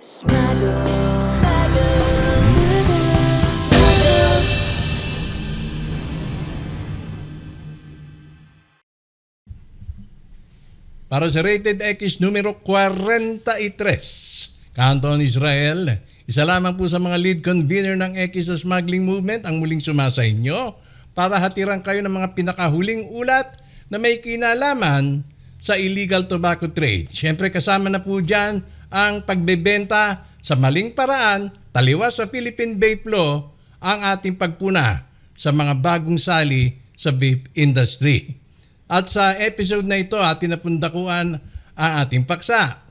Smuggle, smuggle. Para sa Rated X numero 43, Canton Israel, isa lamang po sa mga lead convener ng X sa smuggling movement ang muling sumasa inyo para hatiran kayo ng mga pinakahuling ulat na may kinalaman sa illegal tobacco trade. Siyempre kasama na po dyan ang pagbebenta sa maling paraan, taliwas sa Philippine Vape Law, ang ating pagpuna sa mga bagong sali sa vape industry. At sa episode na ito, atin napundakuan ang ating paksa.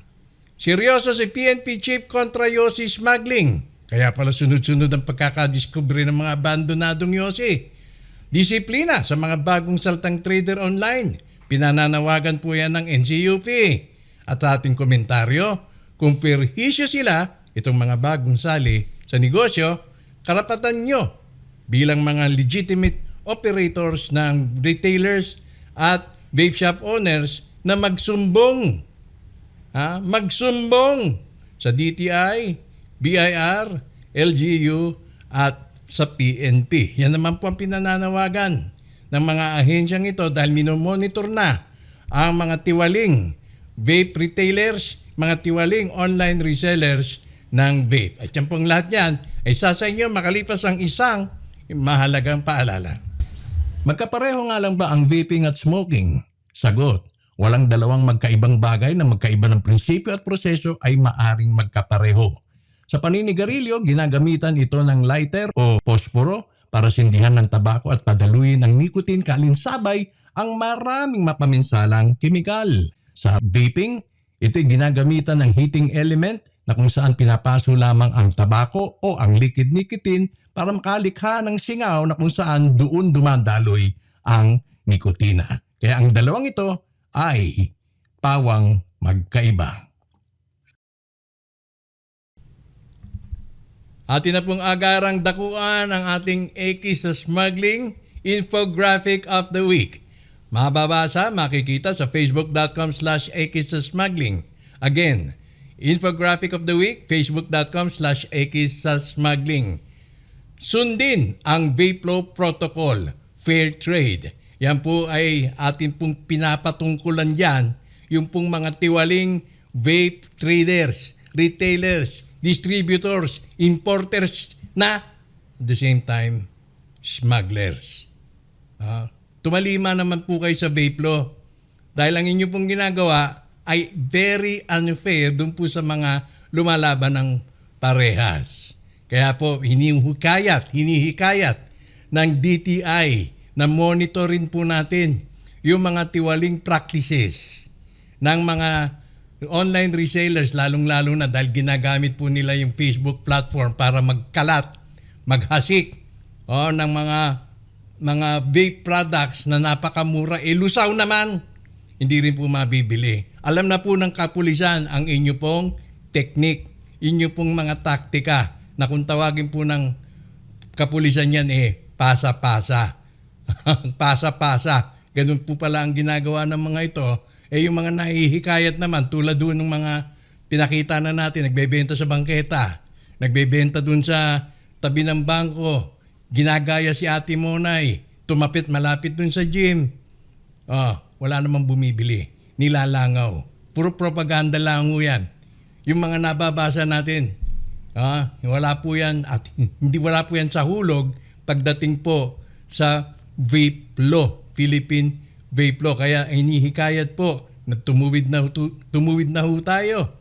Seryoso si PNP Chief kontra Yossi Smuggling. Kaya pala sunod-sunod ang pagkakadiskubre ng mga abandonadong Yossi. Disiplina sa mga bagong saltang trader online. Pinananawagan po yan ng NCUP. At ating komentaryo, kung perhisyo sila, itong mga bagong sali sa negosyo, karapatan nyo bilang mga legitimate operators ng retailers at vape shop owners na magsumbong. Ha? Magsumbong sa DTI, BIR, LGU at sa PNP. Yan naman po ang pinananawagan ng mga ahensyang ito dahil minomonitor na ang mga tiwaling vape retailers, mga tiwaling online resellers ng vape. At yan pong lahat yan ay sa inyo makalipas ang isang mahalagang paalala. Magkapareho nga lang ba ang vaping at smoking? Sagot, walang dalawang magkaibang bagay na magkaiba ng prinsipyo at proseso ay maaring magkapareho. Sa paninigarilyo, ginagamitan ito ng lighter o posporo para sindihan ng tabako at padaluyin ng nicotine kalinsabay ang maraming mapaminsalang kemikal. Sa vaping, ito'y ginagamitan ng heating element na kung saan pinapaso lamang ang tabako o ang liquid nicotine para makalikha ng singaw na kung saan doon dumadaloy ang nikotina. Kaya ang dalawang ito ay pawang magkaiba. Atin na pong agarang dakuan ang ating Eki sa smuggling infographic of the week. Mababasa, makikita sa facebook.com slash smuggling. Again, infographic of the week, facebook.com slash smuggling. Sundin ang Vape Law Protocol, Fair Trade. Yan po ay atin pong pinapatungkulan dyan, yung pong mga tiwaling vape traders, retailers, distributors, importers na at the same time, smugglers. Ah, tumalima naman po kayo sa vape law. Dahil ang inyo pong ginagawa ay very unfair dun po sa mga lumalaban ng parehas. Kaya po, hinihikayat, hinihikayat ng DTI na monitorin po natin yung mga tiwaling practices ng mga online resellers, lalong-lalo na dahil ginagamit po nila yung Facebook platform para magkalat, maghasik oh, ng mga mga vape products na napakamura. Eh, lusaw naman. Hindi rin po mabibili. Alam na po ng kapulisan ang inyo pong technique, inyo pong mga taktika na kung tawagin po ng kapulisan yan eh, pasa-pasa. pasa-pasa. Ganun po pala ang ginagawa ng mga ito. Eh yung mga nahihikayat naman tulad doon ng mga pinakita na natin, nagbebenta sa bangketa, nagbebenta doon sa tabi ng bangko, ginagaya si Ate Monay, tumapit malapit doon sa gym. Oh, wala namang bumibili. Nilalangaw. Puro propaganda lang yan. Yung mga nababasa natin, ah, wala po yan at hindi wala po yan sa hulog pagdating po sa vape law, Philippine vape law. Kaya inihikayat po na tumuwid na, tu- tumuwid na ho tayo.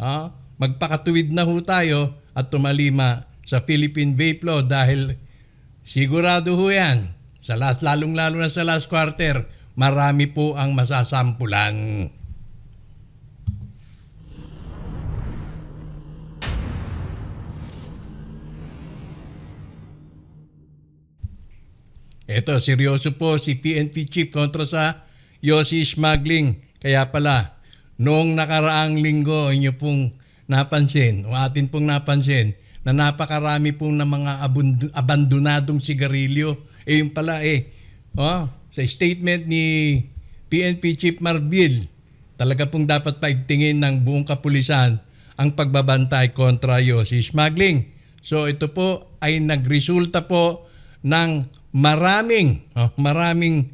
Ah, magpakatuwid na ho tayo at tumalima sa Philippine vape law dahil sigurado ho yan. Sa last, lalong-lalo na sa last quarter, marami po ang masasampulan. Ito, seryoso po si PNP Chief kontra sa Yossi Smuggling. Kaya pala, noong nakaraang linggo, inyo pong napansin, o atin pong napansin, na napakarami pong na mga abandonadong sigarilyo. Eh yung pala eh, oh, sa statement ni PNP Chief Marbil, talaga pong dapat paigtingin ng buong kapulisan ang pagbabantay kontra yosi smuggling. So ito po ay nagresulta po ng maraming oh, maraming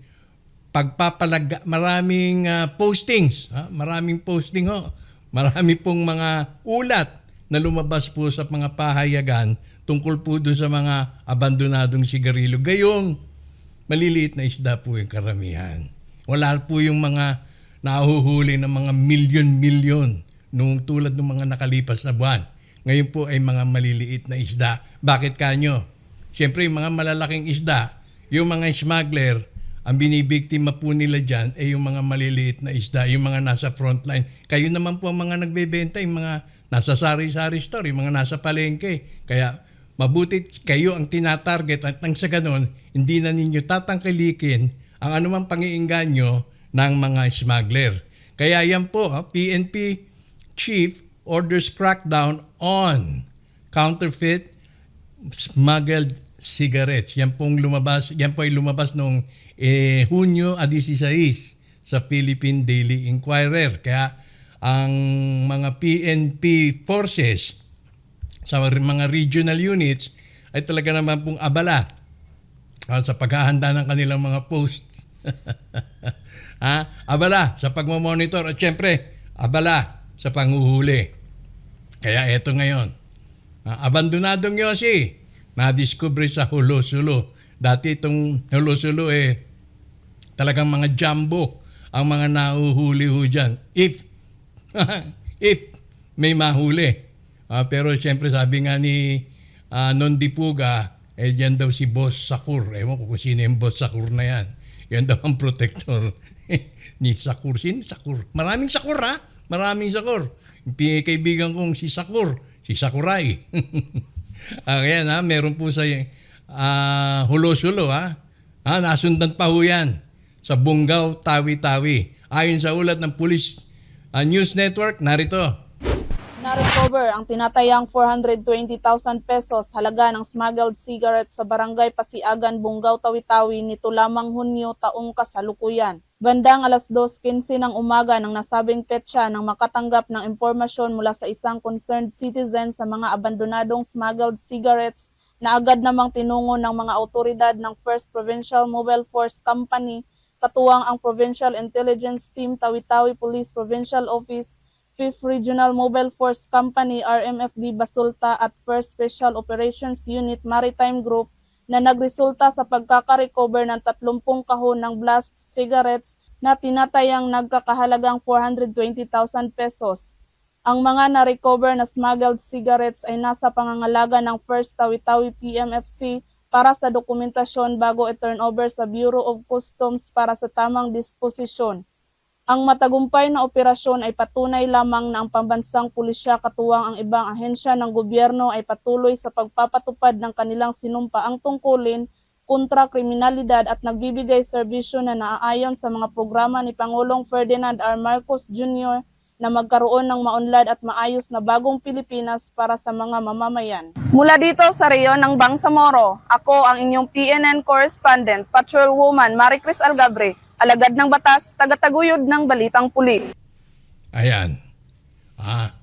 pagpapalag maraming ah, postings, ha? maraming posting ho. Marami pong mga ulat na lumabas po sa mga pahayagan tungkol po doon sa mga abandonadong sigarilyo. Gayong maliliit na isda po yung karamihan. Wala po yung mga nahuhuli ng mga milyon-milyon nung tulad ng mga nakalipas na buwan. Ngayon po ay mga maliliit na isda. Bakit kanyo? Siyempre, yung mga malalaking isda, yung mga smuggler, ang binibiktima po nila dyan ay yung mga maliliit na isda, yung mga nasa frontline. Kayo naman po ang mga nagbebenta, yung mga nasa sari-sari store, yung mga nasa palengke. Kaya mabuti kayo ang tinatarget at nang sa ganon, hindi na ninyo tatangkilikin ang anumang pangiinganyo ng mga smuggler. Kaya yan po, PNP chief orders crackdown on counterfeit smuggled cigarettes. Yan pong lumabas, yan po ay lumabas noong eh, Hunyo a 16 sa Philippine Daily Inquirer. Kaya ang mga PNP forces sa mga regional units ay talaga naman pong abala ah, sa paghahanda ng kanilang mga posts. ha? Abala sa pagmamonitor at syempre, abala sa panghuhuli. Kaya eto ngayon, ah, abandonadong Yossi, na-discover sa Hulo-Sulo. Dati itong Hulo-Sulo eh, talagang mga jumbo ang mga nahuhuli ho dyan. If, if may mahuli. Ah, pero siyempre sabi nga ni ah, Nondipuga, eh dyan daw si Boss Sakur. Ewan ko kung sino yung Boss Sakur na yan. Yan daw ang protector ni Sakur. Sino Sakur? Maraming Sakur ha? Maraming Sakur. Kaibigan kong si Sakur, si Sakurai. ah, kaya na, meron po sa ah, hulo-sulo ha. Ah, nasundan pa ho yan sa Bungaw, Tawi-Tawi. Ayon sa ulat ng Police ah, News Network, narito. Na-recover ang tinatayang 420,000 pesos halaga ng smuggled cigarettes sa barangay Pasiagan, Bungaw, Tawi-Tawi nito lamang Hunyo taong kasalukuyan. Bandang alas 2.15 ng umaga ng nasabing petsa nang makatanggap ng impormasyon mula sa isang concerned citizen sa mga abandonadong smuggled cigarettes na agad namang tinungo ng mga autoridad ng First Provincial Mobile Force Company katuwang ang Provincial Intelligence Team Tawi-Tawi Police Provincial Office 5th Regional Mobile Force Company RMFB Basulta at 1st Special Operations Unit Maritime Group na nagresulta sa pagkakarecover ng 30 kahon ng blast cigarettes na tinatayang nagkakahalagang 420,000 pesos. Ang mga na-recover na smuggled cigarettes ay nasa pangangalaga ng First Tawi-Tawi PMFC para sa dokumentasyon bago i-turn over sa Bureau of Customs para sa tamang disposisyon. Ang matagumpay na operasyon ay patunay lamang na ang pambansang pulisya katuwang ang ibang ahensya ng gobyerno ay patuloy sa pagpapatupad ng kanilang sinumpaang tungkulin kontra kriminalidad at nagbibigay serbisyo na naaayon sa mga programa ni Pangulong Ferdinand R. Marcos Jr. na magkaroon ng maunlad at maayos na bagong Pilipinas para sa mga mamamayan. Mula dito sa reyon ng Bangsamoro, ako ang inyong PNN correspondent, Patrolwoman Maricris Algabre, alagad ng batas, tagataguyod ng Balitang Puli. Ayan. Ah,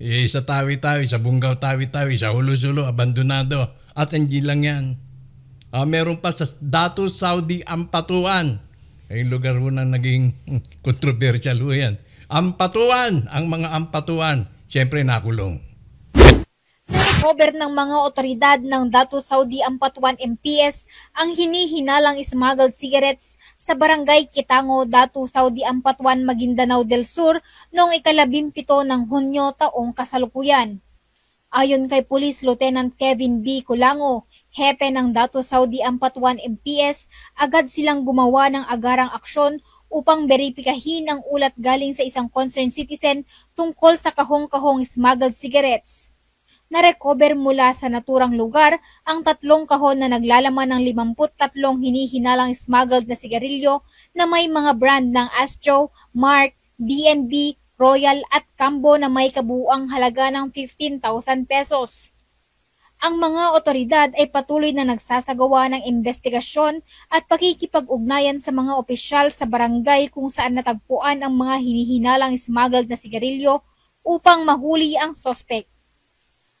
eh, sa tawi-tawi, sa bunggaw tawi-tawi, sa hulo-sulo, abandonado. At hindi lang yan. Ah, meron pa sa Datu Saudi Ampatuan. Ay, yung lugar mo na naging controversial ho yan. Ampatuan! Ang mga ampatuan, syempre nakulong. Recover ng mga otoridad ng Datu Saudi Ampatuan MPS ang hinihinalang smuggled cigarettes sa barangay Kitango, Datu Saudi Ampatuan, Maguindanao del Sur noong ikalabing pito ng Hunyo taong kasalukuyan. Ayon kay Police Lieutenant Kevin B. Kulango, hepe ng Datu Saudi Ampatuan MPS, agad silang gumawa ng agarang aksyon upang beripikahin ang ulat galing sa isang concerned citizen tungkol sa kahong-kahong smuggled cigarettes na-recover mula sa naturang lugar ang tatlong kahon na naglalaman ng 53 hinihinalang smuggled na sigarilyo na may mga brand ng Astro, Mark, DNB, Royal at Cambo na may kabuuang halaga ng 15,000 pesos. Ang mga otoridad ay patuloy na nagsasagawa ng investigasyon at pakikipag-ugnayan sa mga opisyal sa barangay kung saan natagpuan ang mga hinihinalang smuggled na sigarilyo upang mahuli ang sospek.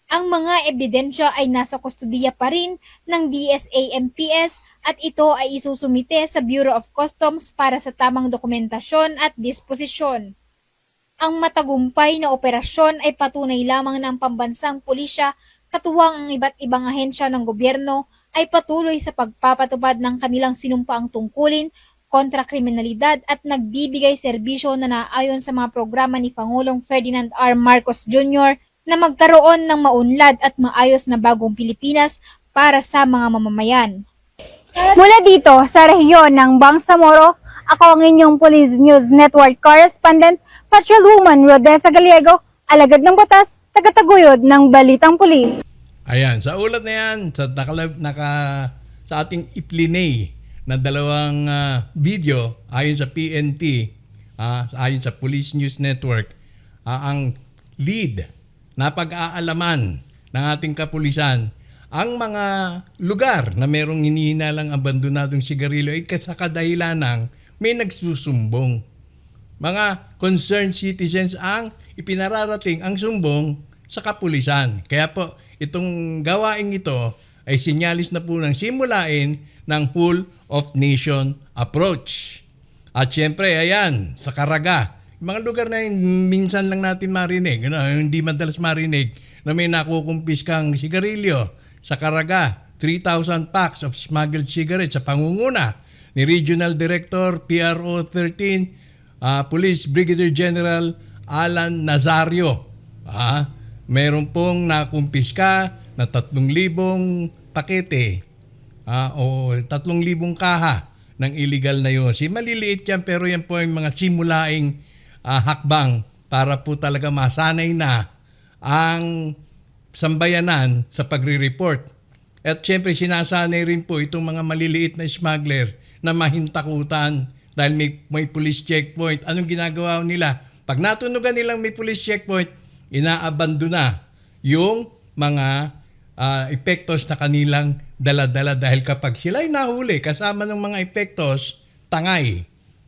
Ang mga ebidensya ay nasa kustudiya pa rin ng DSA-MPS at ito ay isusumite sa Bureau of Customs para sa tamang dokumentasyon at disposisyon. Ang matagumpay na operasyon ay patunay lamang ng pambansang pulisya katuwang ang iba't ibang ahensya ng gobyerno ay patuloy sa pagpapatupad ng kanilang sinumpaang tungkulin kontra kriminalidad at nagbibigay serbisyo na naayon sa mga programa ni Pangulong Ferdinand R. Marcos Jr. na magkaroon ng maunlad at maayos na bagong Pilipinas para sa mga mamamayan. Mula dito sa rehiyon ng Bangsamoro, ako ang inyong Police News Network correspondent, Patrolwoman Rodessa Gallego, alagad ng batas, tagataguyod ng Balitang Pulis. Ayan, sa ulat na yan, sa naka, naka sa ating iplinay na dalawang ah, video ayon sa PNP, ah, ayon sa Police News Network, ah, ang lead na pag-aalaman ng ating kapulisan ang mga lugar na merong hinihinalang abandonadong sigarilyo ay sa kadahilan ng may nagsusumbong. Mga concerned citizens ang ipinararating ang sumbong sa kapulisan. Kaya po, itong gawain ito ay sinyalis na po ng simulain ng whole of nation approach. At syempre, ayan, sa Caraga, yung mga lugar na yun, minsan lang natin marinig, ano, hindi madalas marinig na may nakukumpis kang sigarilyo. Sa Caraga, 3,000 packs of smuggled cigarettes sa pangunguna ni Regional Director PRO 13 ah, Police Brigadier General Alan Nazario. Ah, meron pong nakumpiska na 3,000 pakete ah, o 3,000 kaha ng illegal na yun. Si maliliit yan pero yan po yung mga simulaing ah, hakbang para po talaga masanay na ang sambayanan sa pagre-report. At syempre sinasanay rin po itong mga maliliit na smuggler na mahintakutan dahil may, may police checkpoint. Anong ginagawa nila? Pag natunugan nilang may police checkpoint, inaabando na yung mga ah, epektos na kanilang dala-dala dahil kapag sila ay nahuli kasama ng mga epektos, tangay,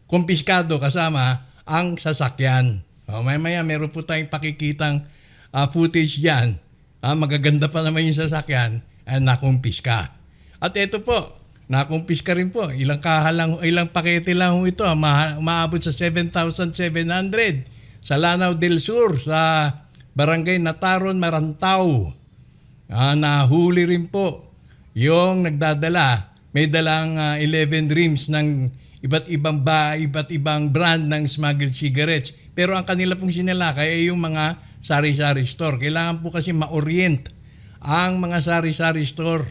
kumpiskado kasama ang sasakyan. O, maya-maya meron po tayong pakikitang ah, footage dyan. Ah, magaganda pa naman yung sasakyan ay nakumpiska. At ito po, nakumpiska rin po. Ilang kaha lang, ilang pakete lang ito. Ma- maabot sa 7,700 sa Lanao del Sur, sa Barangay Nataron, Marantao. Ah, nahuli rin po yung nagdadala. May dalang ah, 11 rims ng iba't ibang ba, iba't ibang brand ng smuggled cigarettes. Pero ang kanila pong sinalakay ay yung mga sari-sari store. Kailangan po kasi ma-orient ang mga sari-sari store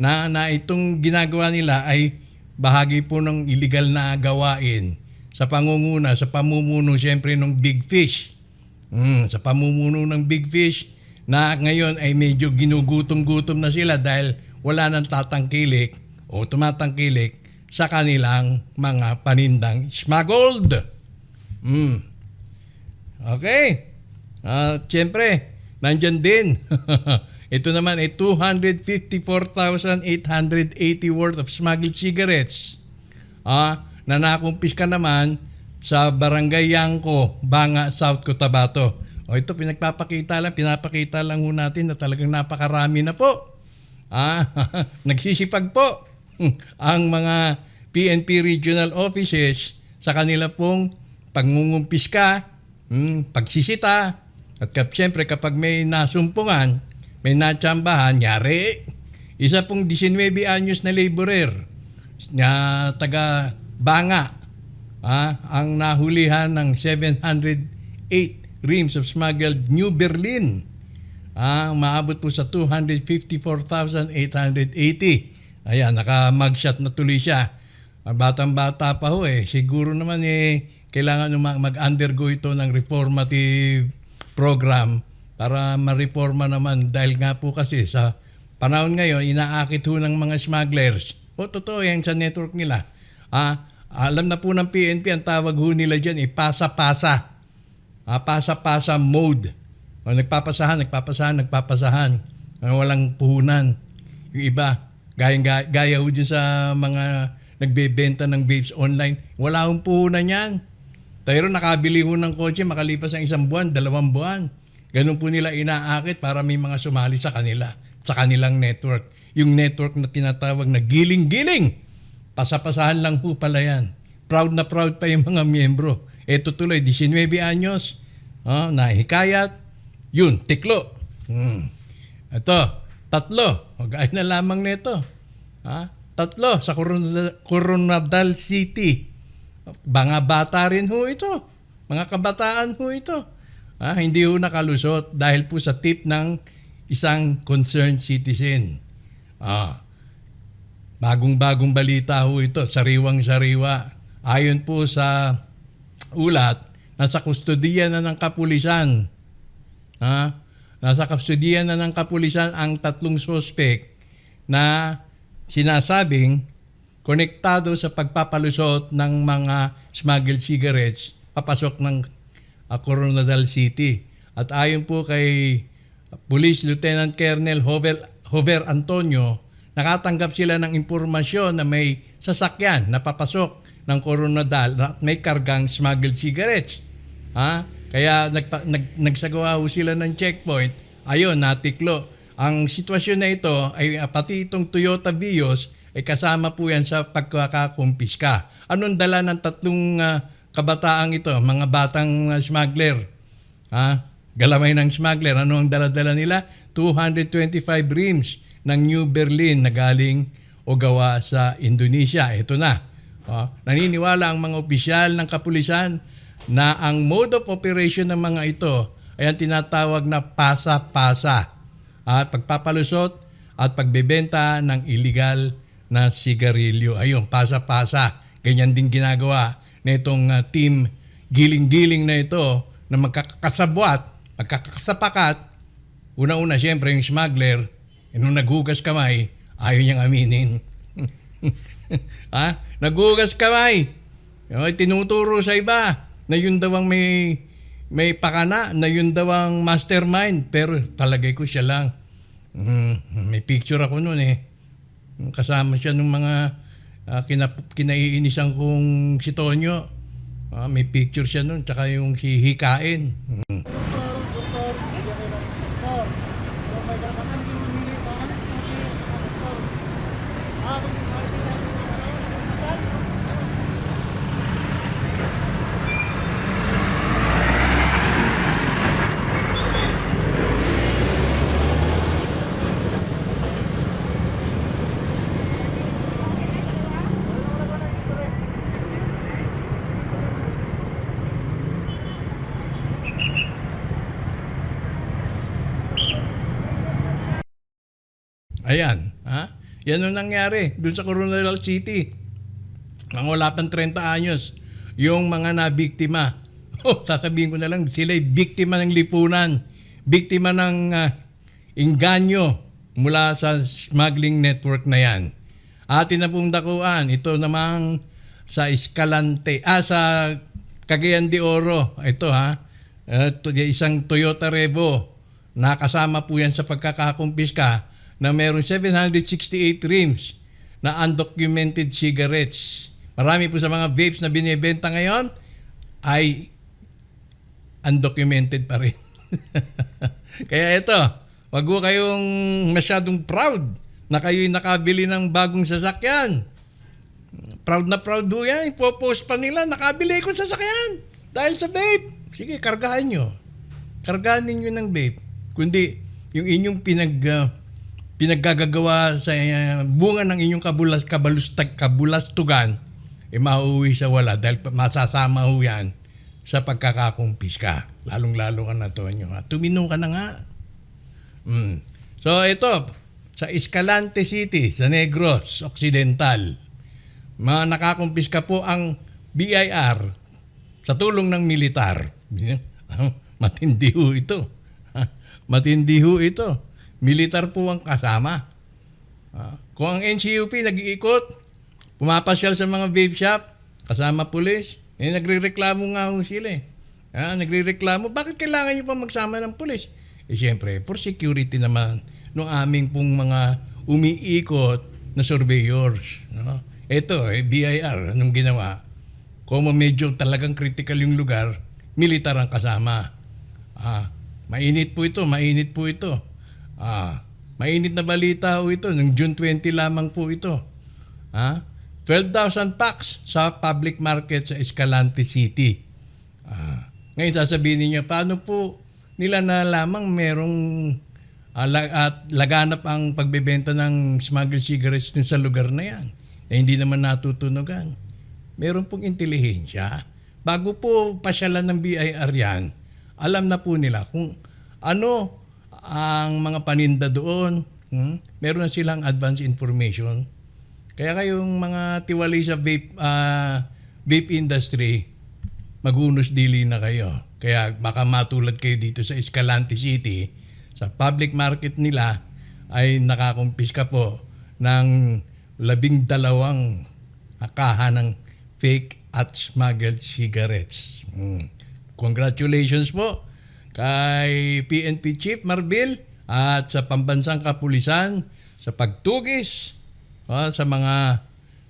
na, na itong ginagawa nila ay bahagi po ng illegal na gawain sa pangunguna, sa pamumuno siyempre ng big fish. Mm, sa pamumuno ng big fish na ngayon ay medyo ginugutom-gutom na sila dahil wala nang tatangkilik o tumatangkilik sa kanilang mga panindang smuggled. Mm. Okay. At siyempre, nandyan din. Ito naman ay 254,880 worth of smuggled cigarettes. Ah, na nakumpiska naman sa Barangay Yangko, Banga, South Cotabato. O ito pinagpapakita lang, pinapakita lang ho natin na talagang napakarami na po. Ah, nagsisipag po ang mga PNP regional offices sa kanila pong pangungumpiska, hmm, pagsisita, at kap, siyempre kapag may nasumpungan, may natsambahan, yari. Isa pong 19 anyos na laborer na taga Banga ah, ang nahulihan ng 708 reams of smuggled New Berlin. Ah, maabot po sa 254,880. Ayan, naka-mugshot na tuloy siya. Ah, Batang-bata pa ho eh. Siguro naman eh, kailangan mag-undergo ito ng reformative program para ma-reforma naman dahil nga po kasi sa panahon ngayon, inaakit ho ng mga smugglers. O totoo yan sa network nila. Ah, alam na po ng PNP, ang tawag ho nila dyan, eh, pasa-pasa. Ah, pasa-pasa mode. O, nagpapasahan, nagpapasahan, nagpapasahan. Ah, walang puhunan. Yung iba, gaya, gaya, gaya ho dyan sa mga nagbebenta ng vapes online, wala hong puhunan yan. Pero nakabili ho ng kotse makalipas ng isang buwan, dalawang buwan. Ganun po nila inaakit para may mga sumali sa kanila, sa kanilang network. Yung network na tinatawag na giling-giling. Pasapasahan lang po pala yan. Proud na proud pa yung mga miyembro. Ito tuloy, 19 anyos, oh, nahikayat, yun, tiklo. Hmm. Ito, tatlo. Magkaya na lamang nito. Ha? Tatlo sa Coronadal, Coronadal City. Mga bata rin ho ito. Mga kabataan ho ito. Ha? Hindi ho nakalusot dahil po sa tip ng isang concerned citizen. Ah. Bagong-bagong balita ho ito, sariwang-sariwa. Ayon po sa ulat, nasa kustodiya na ng kapulisan. Ha? Nasa kustodiya na ng kapulisan ang tatlong suspect na sinasabing konektado sa pagpapalusot ng mga smuggled cigarettes papasok ng uh, Coronadal City. At ayon po kay Police Lieutenant Colonel Hover, Hover Antonio, nakatanggap sila ng impormasyon na may sasakyan na papasok ng Coronadal at may kargang smuggled cigarettes. Ha? Kaya nagpa, nag, nagsagawa ho sila ng checkpoint. Ayun, natiklo. Ang sitwasyon na ito ay ah, pati itong Toyota Vios ay kasama po yan sa pagkakakumpiska. Anong dala ng tatlong ah, kabataang ito, mga batang ah, smuggler? Ha? Galamay ng smuggler. Ano ang dala-dala nila? 225 rims ng New Berlin na galing o gawa sa Indonesia. Ito na. Oh, naniniwala ang mga opisyal ng kapulisan na ang mode of operation ng mga ito ay ang tinatawag na pasa-pasa at pagpapalusot at pagbebenta ng illegal na sigarilyo. Ayun, pasa-pasa. Ganyan din ginagawa na itong uh, team giling-giling na ito na magkakasabwat, magkakasapakat. Una-una, siyempre, yung smuggler, nung naghugas kamay, ayaw niyang aminin. ha? Naghugas kamay. Yung tinuturo sa iba na yun daw ang may may pakana na yun daw ang mastermind pero palagay ko siya lang. Mm, may picture ako noon eh. Kasama siya ng mga uh, kina, kinaiinisan kong si Tonyo. Ah, may picture siya noon tsaka yung si Hikain. Mm. Ayan, ha? Yan ang nangyari dun sa Coronadal City. Mga wala pang 30 anyos, yung mga nabiktima. Oh, sasabihin ko na lang, sila biktima ng lipunan, biktima ng uh, inganyo mula sa smuggling network na yan. Atin na pong dakuan, ito namang sa Escalante, ah, sa Cagayan de Oro, ito ha, uh, isang Toyota Revo, nakasama po yan sa pagkakakumpiska na mayroong 768 rims na undocumented cigarettes. Marami po sa mga vapes na binibenta ngayon ay undocumented pa rin. Kaya ito, wag ko kayong masyadong proud na kayo'y nakabili ng bagong sasakyan. Proud na proud do yan. Ipopost pa nila, nakabili ko sasakyan. Dahil sa vape. Sige, kargahan nyo. Kargahan ninyo ng vape. Kundi, yung inyong pinag, uh, pinaggagawa sa uh, bunga ng inyong kabulas, kabalustag, kabulastugan, eh mauwi sa wala dahil masasama ho yan sa pagkakakumpis ka. Lalong-lalo ka na, Tonyo. Ha? Tumino ka na nga. Mm. So ito, sa Escalante City, sa Negros Occidental, mga nakakumpis ka po ang BIR sa tulong ng militar. Matindi ho ito. Matindi ho ito. Militar po ang kasama. Ah, Kung ang NCUP nag-iikot, pumapasyal sa mga vape shop, kasama pulis, eh nagre-reklamo nga ho sila eh. Ah, nagre-reklamo, bakit kailangan nyo pa magsama ng pulis? Eh siyempre, for security naman ng aming pong mga umiikot na surveyors. No? Ito, eh, BIR, anong ginawa? kung medyo talagang critical yung lugar, militar ang kasama. Ah, mainit po ito, mainit po ito. Ah, mainit na balita po ito, ng June 20 lamang po ito. Ah, 12,000 packs sa public market sa Escalante City. Ah, ngayon sasabihin niyo, paano po nila na lamang merong ah, at laganap ang pagbebenta ng smuggled cigarettes dun sa lugar na yan? Eh, hindi naman natutunugan. Meron pong intelihensya. Bago po pasyalan ng BIR yan, alam na po nila kung ano ang mga paninda doon. Hmm? Meron na silang advance information. Kaya kayong mga tiwali sa vape, ah, vape industry, magunos dili na kayo. Kaya baka matulad kayo dito sa Escalante City, sa public market nila ay nakakumpiska po ng labing dalawang akaha ng fake at smuggled cigarettes. Hmm. Congratulations po kay PNP Chief Marbil at sa pambansang kapulisan sa pagtugis ah, sa mga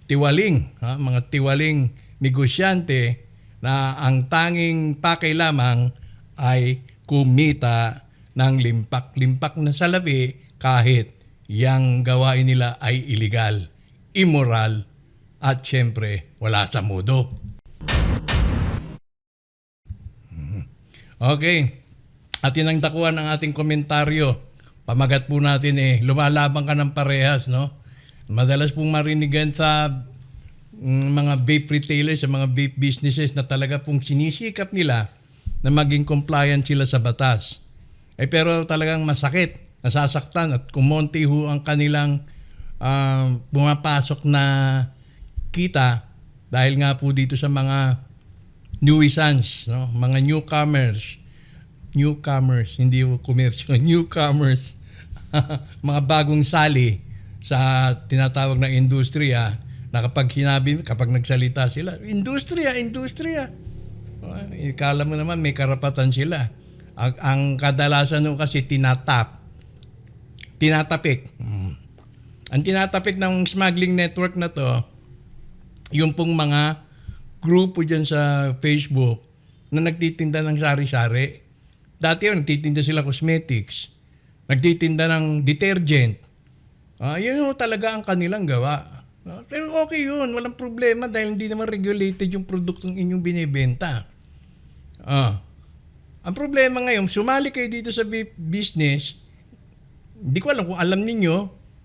tiwaling, ah, mga tiwaling negosyante na ang tanging pakay lamang ay kumita ng limpak-limpak na salapi kahit yang gawain nila ay illegal, immoral, at syempre wala sa mudo. Mhm. Okay. At yun ang ating komentaryo. Pamagat po natin eh, lumalaban ka ng parehas, no? Madalas pong marinigan sa mm, mga vape retailers, sa mga vape businesses na talaga pong sinisikap nila na maging compliant sila sa batas. Eh pero talagang masakit, nasasaktan at kumonti ho ang kanilang pumapasok na kita dahil nga po dito sa mga nuisance, no? mga newcomers, newcomers, hindi po komersyo, newcomers, mga bagong sali sa tinatawag na industriya na kapag hinabi, kapag nagsalita sila, industriya, industriya. Uh, ikala mo naman may karapatan sila. Ang, ang kadalasan nung kasi tinatap, tinatapik. Mm. Ang tinatapik ng smuggling network na to, yung pong mga grupo dyan sa Facebook na nagtitinda ng sari-sari. Dati yun, nagtitinda sila cosmetics. Nagtitinda ng detergent. Ah, yun yung talaga ang kanilang gawa. Ah, pero okay yun, walang problema dahil hindi naman regulated yung produktong inyong binibenta. Ah. Ang problema ngayon, sumali kayo dito sa business, hindi ko alam kung alam ninyo,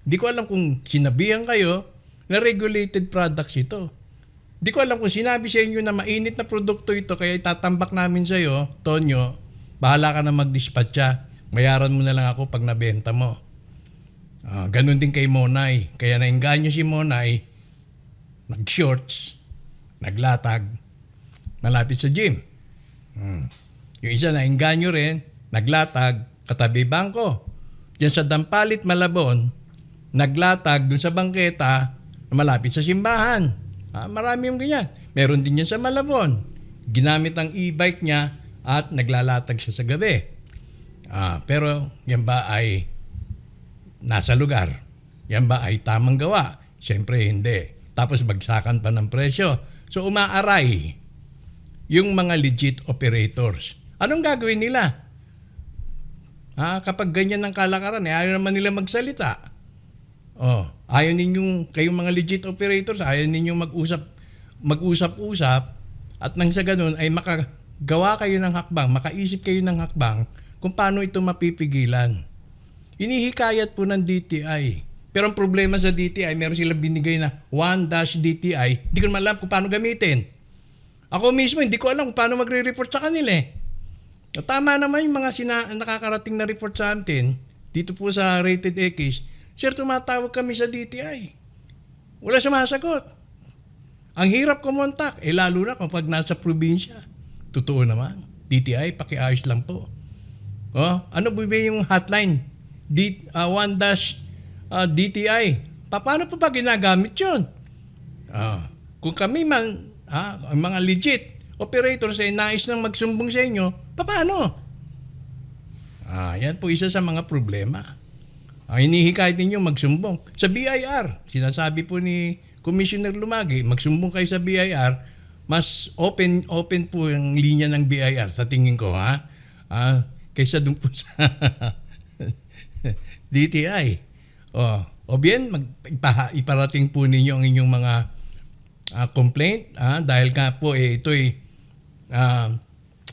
hindi ko alam kung sinabihan kayo na regulated products ito. Hindi ko alam kung sinabi sa inyo na mainit na produkto ito kaya itatambak namin sa iyo, Tonyo, bahala ka na mag-dispatcha. Bayaran mo na lang ako pag nabenta mo. Ah, ganun din kay Monay. Kaya nainganyo si Monay, nag-shorts, naglatag, malapit sa gym. Hmm. Yung isa nainganyo rin, naglatag, katabi bangko. Diyan sa Dampalit, Malabon, naglatag dun sa bangketa na malapit sa simbahan. Ah, marami yung ganyan. Meron din yan sa Malabon. Ginamit ang e-bike niya at naglalatag siya sa gabi. Ah, pero yan ba ay nasa lugar? Yan ba ay tamang gawa? Siyempre hindi. Tapos bagsakan pa ng presyo. So umaaray yung mga legit operators. Anong gagawin nila? Ah, kapag ganyan ng kalakaran, eh, ayaw naman nila magsalita. Oh, ayaw ninyong kayong mga legit operators, ayaw ninyong mag-usap mag-usap-usap at nang sa ganun ay makagawa kayo ng hakbang, makaisip kayo ng hakbang kung paano ito mapipigilan. Inihikayat po ng DTI. Pero ang problema sa DTI, meron silang binigay na 1-DTI. Hindi ko naman alam kung paano gamitin. Ako mismo, hindi ko alam kung paano magre-report sa kanila eh. Tama naman yung mga sina- nakakarating na report sa atin dito po sa Rated X. Sir, tumatawag kami sa DTI. Wala sumasagot. Ang hirap kumontak, eh lalo na kapag nasa probinsya. Totoo naman. DTI, pakiayos lang po. Oh, ano ba yung hotline? D, uh, 1 dash uh, DTI. Pa, paano pa ba ginagamit yun? Ah, kung kami man, ha, ang mga legit operators ay nais nang magsumbong sa inyo, paano? Ah, yan po isa sa mga problema. Ang hinihikayat ninyo magsumbong. Sa BIR, sinasabi po ni Commissioner Lumagi, magsumbong kayo sa BIR, mas open open po yung linya ng BIR sa tingin ko ha. Ah, kaysa dun po sa DTI. Oh, o bien mag iparating po ninyo ang inyong mga ah, complaint ah, dahil nga po eh, ito'y ah,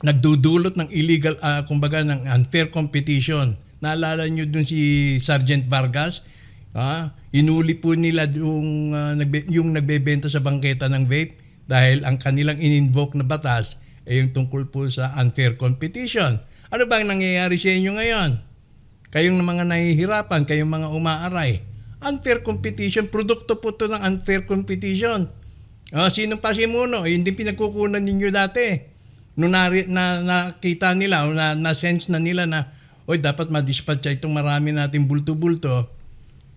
nagdudulot ng illegal ah, kumbaga ng unfair competition. Naalala niyo dun si Sergeant Vargas? Ah, inuli po nila yung, ah, nagbe- yung nagbebenta sa bangketa ng vape dahil ang kanilang in-invoke na batas ay yung tungkol po sa unfair competition. Ano ba ang nangyayari sa inyo ngayon? Kayong mga nahihirapan, kayong mga umaaray. Unfair competition, produkto po to ng unfair competition. Ah, sino pa si Muno? Eh, hindi pinagkukunan ninyo dati. Nung nari, na, nakita nila o na, na-sense na nila na, oy dapat ma-dispatch itong marami nating bulto-bulto,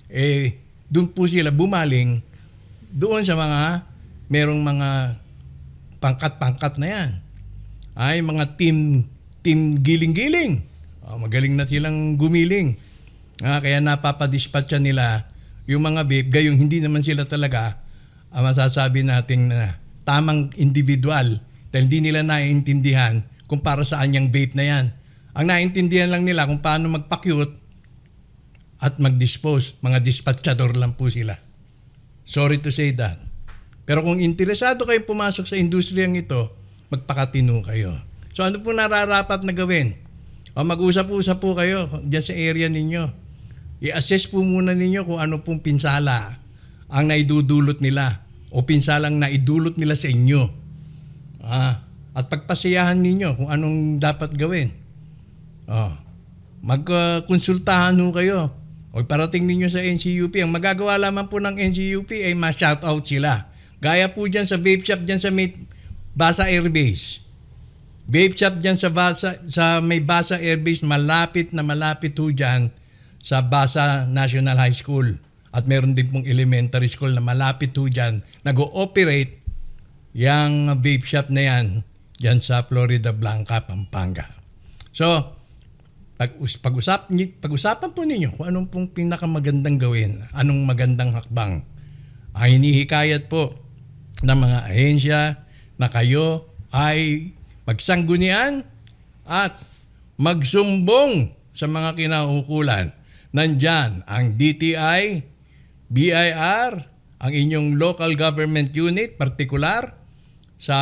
eh, doon po sila bumaling doon sa mga merong mga pangkat-pangkat na yan. Ay, mga team, team giling-giling. Ah, magaling na silang gumiling. Ah, kaya napapadispatcha nila yung mga babe, gayong hindi naman sila talaga ah, masasabi natin na tamang individual dahil hindi nila naiintindihan kung para saan yung vape na yan. Ang naiintindihan lang nila kung paano magpa-cute at mag-dispose. Mga dispatchador lang po sila. Sorry to say that. Pero kung interesado kayong pumasok sa industriyang ito, magpakatino kayo. So ano po nararapat na gawin? O mag-usap-usap po kayo dyan sa area ninyo. I-assess po muna ninyo kung ano pong pinsala ang naidudulot nila o pinsalang naidulot nila sa inyo. Ah, at pagpasiyahan ninyo kung anong dapat gawin. Oh, magkonsultahan kayo. O parating ninyo sa NCUP. Ang magagawa lamang po ng NCUP ay ma-shoutout sila. Gaya po dyan sa vape shop dyan sa may Basa Airbase. Vape shop dyan sa, Basa, sa may Basa Airbase, malapit na malapit ho dyan sa Basa National High School. At meron din pong elementary school na malapit ho dyan. Nag-ooperate yung vape shop na yan dyan sa Florida Blanca, Pampanga. So, pag pag-usap pag-usapan po ninyo kung anong pong pinakamagandang gawin, anong magandang hakbang. Ay hinihikayat po ng mga ahensya na kayo ay magsanggunian at magsumbong sa mga kinaukulan. Nandyan ang DTI, BIR, ang inyong local government unit, partikular, sa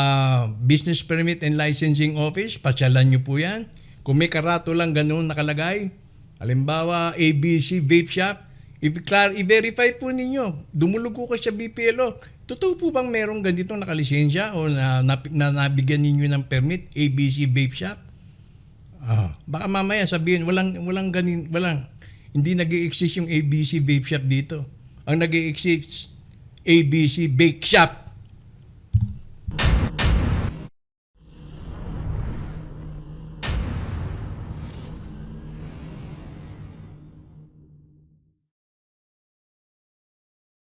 Business Permit and Licensing Office, pasyalan nyo po yan. Kung may karato lang ganun nakalagay, halimbawa ABC Vape Shop, i-verify po ninyo. Dumulugo ko sa BPLO. Totoo po bang merong ganitong nakalisensya o na, na, na nabigyan ninyo ng permit, ABC Vape Shop? Ah, baka mamaya sabihin walang walang ganin walang hindi nag-exist yung ABC Vape Shop dito. Ang nag-exist ABC Bake Shop.